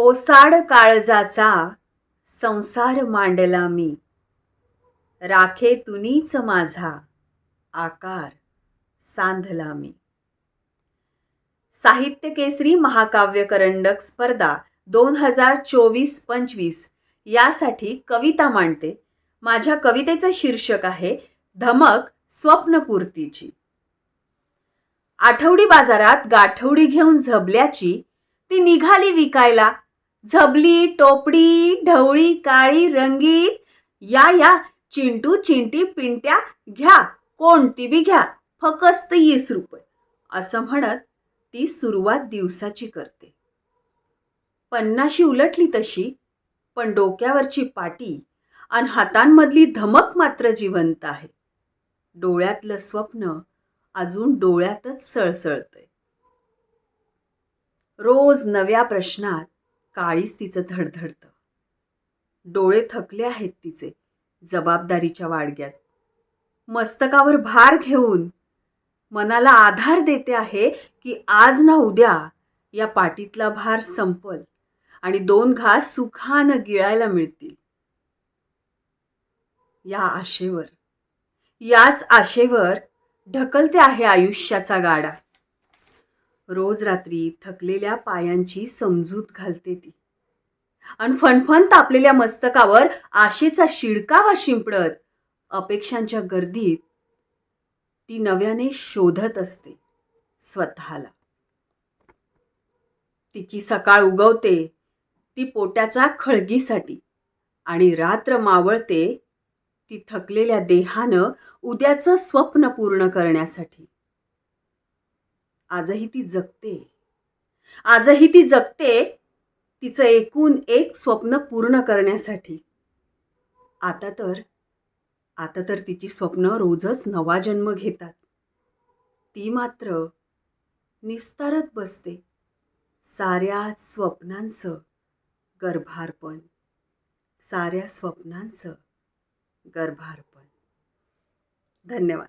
ओसाड काळजाचा संसार मांडला मी. राखे तुनीच माझा आकार सांधला मी. साहित्य केसरी महाकाव्य करंडक स्पर्धा दोन हजार चोवीस पंचवीस यासाठी कविता मांडते. माझ्या कवितेचं शीर्षक आहे धमक स्वप्नपूर्तीची. आठवडी बाजारात गाठवडी घेऊन झबल्याची ती निघाली विकायला झबली टोपडी ढवळी काळी रंगीत या या चिंटू चिंटी पिंट्या घ्या कोणती बी घ्या फकस्त वीस रुपये. असं म्हणत ती सुरुवात दिवसाची करते. पन्नाशी उलटली तशी पण डोक्यावरची पाटी आणि हातांमधली धमक मात्र जिवंत आहे. डोळ्यातलं स्वप्न अजून डोळ्यातच सळसळतंय. रोज नव्या प्रश्नात काळीच तिचं धडधडतं. डोळे थकले आहेत तिचे जबाबदारीच्या वाडग्यात. मस्तकावर भार घेऊन मनाला आधार देते आहे की आज ना उद्या या पाटीतला भार संपल आणि दोन घास सुखानं गिळायला मिळतील. या आशेवर याच आशेवर ढकलते आहे आयुष्याचा गाडा. रोज रात्री थकलेल्या पायांची समजूत घालते ती. आणि फणफण तापलेल्या मस्तकावर आशेचा शिडकावा शिंपडत अपेक्षांच्या गर्दीत ती नव्याने शोधत असते स्वतःला. तिची सकाळ उगवते ती पोटाच्या खळगीसाठी आणि रात्र मावळते ती थकलेल्या देहानं उद्याचं स्वप्न पूर्ण करण्यासाठी. आजही ती जगते. आजही ती जगते तिचं एकूण एक स्वप्न पूर्ण करण्यासाठी. आता तर आता तर तिची स्वप्न रोजच नवा जन्म घेतात. ती मात्र निस्तारत बसते. साऱ्या स्वप्नांचं गर्भार्पण. साऱ्या स्वप्नांचं गर्भार्पण. धन्यवाद.